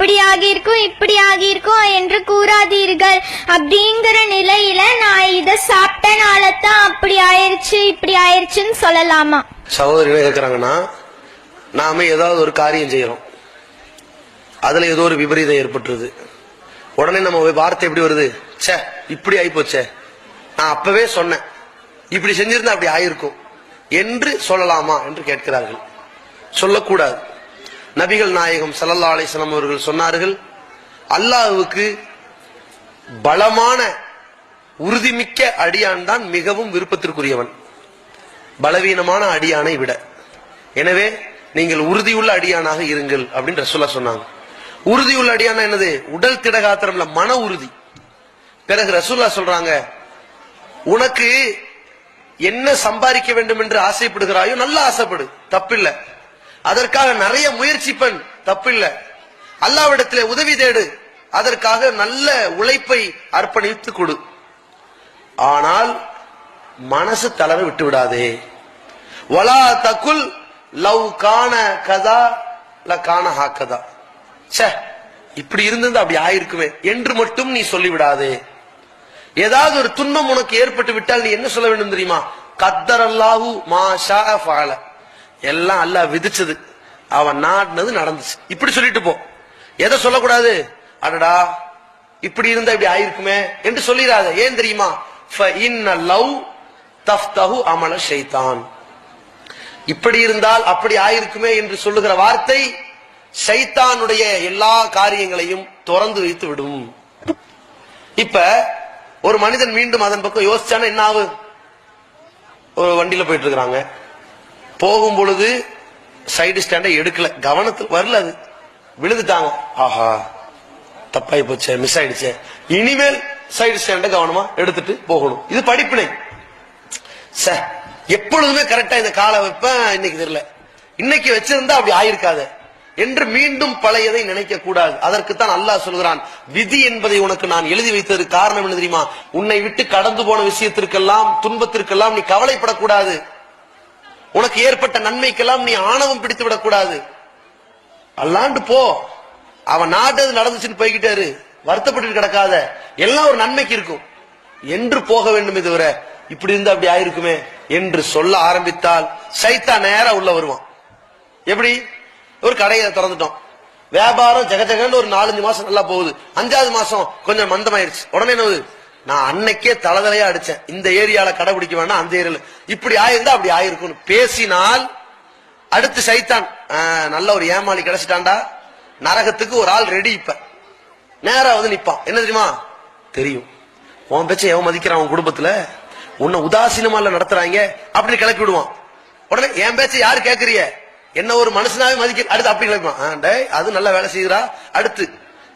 அப்படி ஆகியிருக்கும் இப்படி ஆகியிருக்கும் என்று கூறாதீர்கள். அப்படிங்கிற நிலையில நான் இத சாப்பிட்டனால தான் அப்படி ஆயிருச்சு இப்படி ஆயிருச்சுன்னு சொல்லலாமா? சகோதரி இருக்கிறாங்கன்னா நாம ஏதாவது ஒரு காரியம் செய்யறோம். அதுல ஏதோ ஒரு விபரீதம் ஏற்பட்டுருது. உடனே நம்ம வார்த்தை எப்படி வருது? ச்சே இப்படி ஆயிப்போச்சே. நான் அப்பவே சொன்னேன். இப்படி செஞ்சிருந்தா அப்படி ஆயிருக்கும். என்று சொல்லலாமா? என்று கேட்கிறார்கள். சொல்லக்கூடாது. நபிகள் நாயகம் சல்லல்லா அலிஸ்லாம் அவர்கள் சொன்னார்கள் அல்லாஹுக்கு பலமான உறுதிமிக்க அடியான் தான் மிகவும் விருப்பத்திற்குரியவன். பலவீனமான அடியானை விட. எனவே நீங்கள் உறுதியுள்ள அடியானாக இருங்கள் அப்படின்னு ரசூலா சொன்னாங்க. உறுதியுள்ள அடியானா என்னது? உடல் திடகாத்திரம்ல மன உறுதி. பிறகு ரசூல்லா சொல்றாங்க உனக்கு என்ன சம்பாதிக்க வேண்டும் என்று ஆசைப்படுகிறாயோ நல்லா ஆசைப்படு. தப்பில்லை. அதற்காக நிறைய முயற்சி பண் தப்பில்ல. அல்லாவிடத்திலே உதவி தேடு. அதற்காக நல்ல உழைப்பை அர்ப்பணித்து கொடு. ஆனால் மனசு தளர விட்டு விடாதே வலா தகுல் லவ் காண கதா ல காண ஹாக்கதா ச்சே இப்படி இருந்தது அப்படி ஆயிருக்குமே. என்று மட்டும் நீ சொல்லிவிடாதே. ஏதாவது ஒரு துன்பம் உனக்கு ஏற்பட்டு விட்டால் நீ என்ன சொல்ல வேண்டும் தெரியுமா? கத்தர் அல்லாஹூ மா ஷா எல்லாம் அல்லாஹ் விதிச்சது. அவன் நாடினது நடந்துச்சு. இப்படி சொல்லிட்டு போ. எதை சொல்லக்கூடாது? அடடா இப்படி இருந்தா இப்படி ஆயிருக்குமே என்று சொல்லிடாத. ஏன் தெரியுமா? லவ் தஃப்தஹு அமல ஷைத்தான். இப்படி இருந்தால் அப்படி ஆயிருக்குமே என்று சொல்லுகிற வார்த்தை சைத்தானுடைய எல்லா காரியங்களையும் திறந்து வைத்து விடும். இப்ப ஒரு மனிதன் மீண்டும் அதன் பக்கம் யோசிச்சானா என்ன ஆகு ஒரு வண்டியில போயிட்டு இருக்கிறாங்க. போகும் பொழுது சைடு ஸ்டாண்டை எடுக்கல. கவனத்தில் வரல அது. விழுந்துட்டாங்க. ஆஹா தப்பாயி போச்சே மிஸ் ஆயிடுச்சே. இனிமேல் சைடு ஸ்டாண்டை கவனமா எடுத்துட்டு போகணும். இது படிப்பினை. சார் எப்பொழுதுமே கரெக்டா இந்த காலை வைப்பேன் இன்னைக்கு தெரியல. இன்னைக்கு வச்சிருந்தா அப்படி ஆயிருக்காது. என்று மீண்டும் பழையதை நினைக்க கூடாது அதற்குத்தான் அல்லாஹ் சொல்கிறான் விதி என்பதை உனக்கு நான் எழுதி வைத்தது காரணம் என்ன தெரியுமா? உன்னை விட்டு கடந்து போன விஷயத்திற்கெல்லாம் துன்பத்திற்கெல்லாம் நீ கவலைப்படக்கூடாது. உனக்கு ஏற்பட்ட நன்மைக்கெல்லாம் நீ ஆணவம் பிடித்து விடக்கூடாது. அல்லாண்டு போ. அவன் நாட்டது நடந்துச்சுன்னு போய்கிட்டாரு. வருத்தப்பட்டு கிடக்காத. எல்லாம் ஒரு நன்மைக்கு இருக்கும். என்று போக வேண்டும் இதுவரை. இப்படி இருந்தா அப்படி ஆயிருக்குமே என்று சொல்ல ஆரம்பித்தால் சைத்தா நேரா உள்ள வருவான். எப்படி? ஒரு கடையை திறந்துட்டோம். வியாபாரம் ஜெகஜகன்னு ஒரு நாலஞ்சு மாசம் நல்லா போகுது. அஞ்சாவது மாசம் கொஞ்சம் மந்தமாயிருச்சு. உடனே என்ன நான் அன்னைக்கே தலதலையா அடிச்சேன். இந்த ஏரியால கடை பிடிக்க வேணாம் அந்த ஏரியால. இப்படி ஆயிருந்தா அப்படி ஆயிருக்கும் பேசினால் அடுத்து சைத்தான் நல்ல ஒரு ஏமாளி கிடைச்சிட்டான்டா. நரகத்துக்கு ஒரு ஆள் ரெடி இப்ப. நேரா வந்து நிப்பான். என்ன தெரியுமா? தெரியும். உன் பேச்ச எவன் மதிக்கிறான் உன் குடும்பத்துல? உன்னை உதாசீனமால நடத்துறாங்க. அப்படின்னு கிளப்பி விடுவான். உடனே என் பேச்ச யாரு கேக்குறிய என்ன ஒரு மனுஷனாவே மதிக்க அடுத்து அப்படி கிளப்பான் ஆ, அது நல்லா வேலை செய்கிறா அடுத்து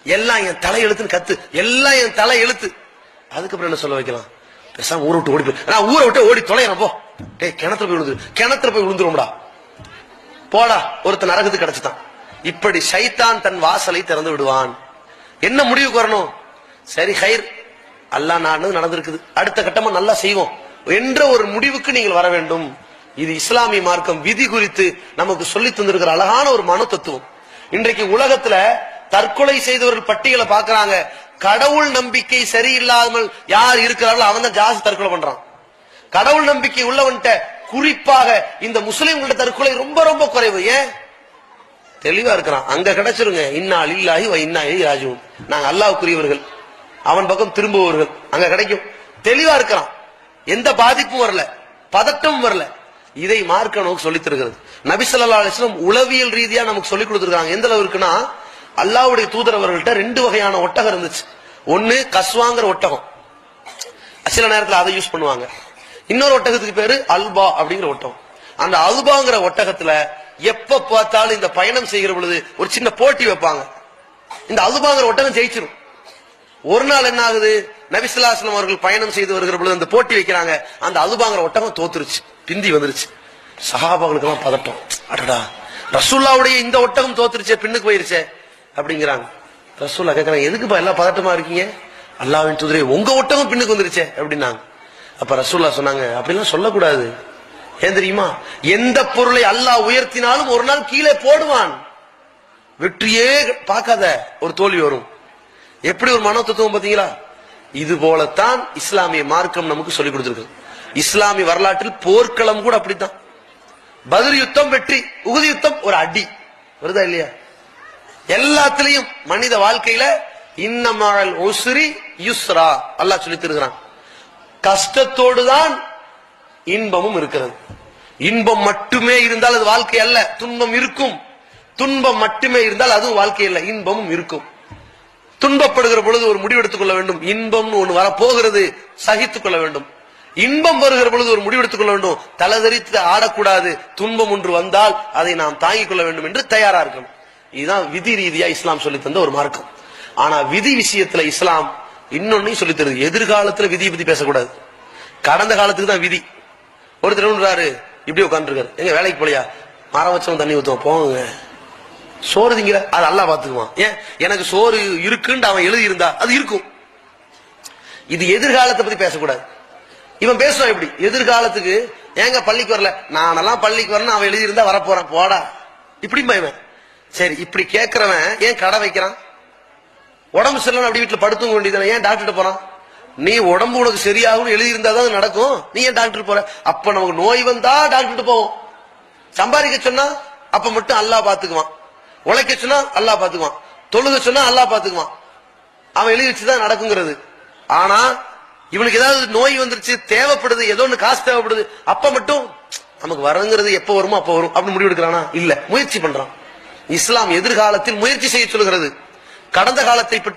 எல்லாம் என் தலை எழுத்துன்னு கத்து. எல்லாம் என் தலை எழுத்து அதுக்கப்புறம் என்ன சொல்ல வைக்கலாம்? பேசாம ஊரை விட்டு ஓடி போய் நான் ஊரை விட்டு ஓடி தொலைறேன் போ. டேய் கிணத்துல போய் விழுந்துரு. கிணத்துல போய் விழுந்துரும்டா போடா ஒருத்தன் நரகத்து கிடைச்சிட்டான். இப்படி சைத்தான் தன் வாசலை திறந்து விடுவான். என்ன முடிவுக்கு வரணும் சரி ஹைர். அல்லாஹ் நாடு நடந்திருக்குது. அடுத்த கட்டமா நல்லா செய்வோம். என்ற ஒரு முடிவுக்கு நீங்கள் வர வேண்டும். இது இஸ்லாமிய மார்க்கம் விதி குறித்து நமக்கு சொல்லி தந்திருக்கிற அழகான ஒரு மன தத்துவம். இன்றைக்கு உலகத்துல தற்கொலை செய்தவர்கள் பட்டியலை பாக்குறாங்க கடவுள் நம்பிக்கை சரியில்லாமல் யார் இருக்கிறார்களோ அவன் தான் ஜாஸ்தி தற்கொலை பண்றான். கடவுள் நம்பிக்கை உள்ளவன்கிட்ட குறிப்பாக இந்த முஸ்லிம்களோட தற்கொலை ரொம்ப ரொம்ப குறைவு. ஏன்? தெளிவா இருக்கிறான். அங்க கிடைச்சிருங்க. இன்னால் இல்லாஹி வ ராஜுவும் நாங்க அல்லாவுக்குரியவர்கள் அவன் பக்கம் திரும்புவவர்கள் அங்க கிடைக்கும். தெளிவா இருக்கிறான். எந்த பாதிப்பும் வரல. பதட்டமும் வரல. இதை மார்க்க நமக்கு சொல்லித் தருகிறது. நபிசல்லா அலிஸ்லம் உளவியல் ரீதியா நமக்கு சொல்லி கொடுத்துருக்காங்க எந்த அளவு இருக்குன்னா அல்லாஹ்வுடைய தூதர் ரெண்டு வகையான ஒட்டகம் இருந்துச்சு. ஒன்னு கஸ்வாங்கிற ஒட்டகம். சில நேரத்தில் அதை யூஸ் பண்ணுவாங்க. இன்னொரு ஒட்டகத்துக்கு பேரு அல்பா அப்படிங்கிற ஒட்டகம். அந்த அல்பாங்கிற ஒட்டகத்துல எப்ப பார்த்தாலும் இந்த பயணம் செய்கிற பொழுது ஒரு சின்ன போட்டி வைப்பாங்க. இந்த அல்பாங்கிற ஒட்டகம் ஜெயிச்சிடும் ஒரு நாள் என்ன ஆகுது? நபிசுல்லாஸ்லம் அவர்கள் பயணம் செய்து வருகிற பொழுது அந்த போட்டி வைக்கிறாங்க. அந்த அல்பாங்கிற ஒட்டகம் தோத்துருச்சு. பிந்தி வந்துருச்சு. சஹாபாக்களுக்கு எல்லாம் பதட்டம். அடடா. ரசூல்லாவுடைய இந்த ஒட்டகம் தோத்துருச்சே பின்னுக்கு போயிருச்சே அப்படிங்கிறாங்க. ரசூல்லா கேட்கறாங்க எதுக்குப்பா எல்லாம் பதட்டமா இருக்கீங்க? அல்லாவின் துதிரை உங்க ஒட்டகம் பின்னுக்கு வந்துருச்சே அப்படின்னாங்க. அப்ப ரசூல்லா சொன்னாங்க அப்படிலாம் சொல்லக்கூடாது. ஏன் தெரியுமா? எந்த பொருளை அல்லாஹ் உயர்த்தினாலும் ஒரு நாள் கீழே போடுவான். வெற்றியே பார்க்காத ஒரு தோல்வி வரும். எப்படி ஒரு மனோ தத்துவம் பாத்தீங்களா இது போலத்தான் இஸ்லாமிய மார்க்கம் நமக்கு சொல்லிக் கொடுத்திருக்கு. இஸ்லாமிய வரலாற்றில் போர்க்களம் கூட அப்படித்தான். பதில் யுத்தம் வெற்றி உகுதி யுத்தம் ஒரு அடி. வருதா இல்லையா? எல்லாத்திலையும் மனித வாழ்க்கையில இன்னமால் உசுரி யுஸ்ரா. அல்லாஹ் சொல்லி தருகிறான். கஷ்டத்தோடு தான் இன்பமும் இருக்கிறது. இன்பம் மட்டுமே இருந்தால் அது வாழ்க்கை அல்ல. துன்பம் இருக்கும். துன்பம் மட்டுமே இருந்தால் அதுவும் வாழ்க்கை அல்ல. இன்பமும் இருக்கும். துன்பப்படுகிற பொழுது ஒரு முடிவெடுத்துக் கொள்ள வேண்டும். இன்பம்னு ஒண்ணு வரப்போகிறது. சகித்துக் கொள்ள வேண்டும். இன்பம் வருகிற பொழுது ஒரு முடிவெடுத்துக் கொள்ள வேண்டும். தலதரித்து ஆடக்கூடாது. துன்பம் ஒன்று வந்தால் அதை நாம் தாங்கிக் கொள்ள வேண்டும் என்று தயாரா இருக்கணும். இதுதான் விதி ரீதியா இஸ்லாம் சொல்லி தந்த ஒரு மார்க்கம். ஆனா விதி விஷயத்துல இஸ்லாம் இன்னொன்னையும் சொல்லி தருது. எதிர்காலத்துல விதியை பத்தி பேசக்கூடாது. கடந்த காலத்துக்கு தான் விதி. ஒருத்தர் ஒன்றாரு இப்படி உட்காந்துருக்காரு எங்க வேலைக்கு போலியா? மரம் வச்சவன் தண்ணி ஊத்துவோம் போங்க. சோறு திங்கிற? அது அல்லா பாத்துக்குவான் ஏன்? எனக்கு சோறு இருக்குன்னு அவன் எழுதி இருந்தா அது இருக்கும். இது எதிர்காலத்தை பத்தி பேசக்கூடாது. இவன் பேசுவான் எப்படி? எதிர்காலத்துக்கு ஏங்க பள்ளிக்கு வரல? நானெல்லாம் பள்ளிக்கு வரணும் அவன் எழுதி இருந்தா வரப்போறான். போடா. இப்படி இவன். சரி இப்படி கேட்கறவன் ஏன் கடை வைக்கிறான்? உடம்பு சரியில்லை அப்படி வீட்டுல படுத்துங்க வேண்டியதானே ஏன் டாக்டர் போறான்? நீ உடம்பு உனக்கு சரியாகும் எழுதி இருந்தா தான் நடக்கும். நீ ஏன் டாக்டர் போற? அப்ப நமக்கு நோய் வந்தா டாக்டர் போவோம். சம்பாதிக்க சொன்னா அப்ப மட்டும் அல்லாஹ் பாத்துக்குவான். உழைக்க சொன்னா அல்லாஹ் பாத்துக்குவான். தொழுக சொன்னா அல்லாஹ் பாத்துக்குவான். அவன் எழுதி வச்சுதான் நடக்குங்கிறது. ஆனா இவனுக்கு ஏதாவது நோய் வந்துருச்சு தேவைப்படுது ஏதோ ஒண்ணு காசு தேவைப்படுது அப்ப மட்டும் நமக்கு வரங்கிறது எப்ப வருமோ அப்ப வரும். அப்படின்னு முடிவு எடுக்கிறானா இல்ல. முயற்சி பண்றான். இஸ்லாம் எதிர்காலத்தில் முயற்சி செய்ய சொல்கிறது கடந்த காலத்தை பற்றி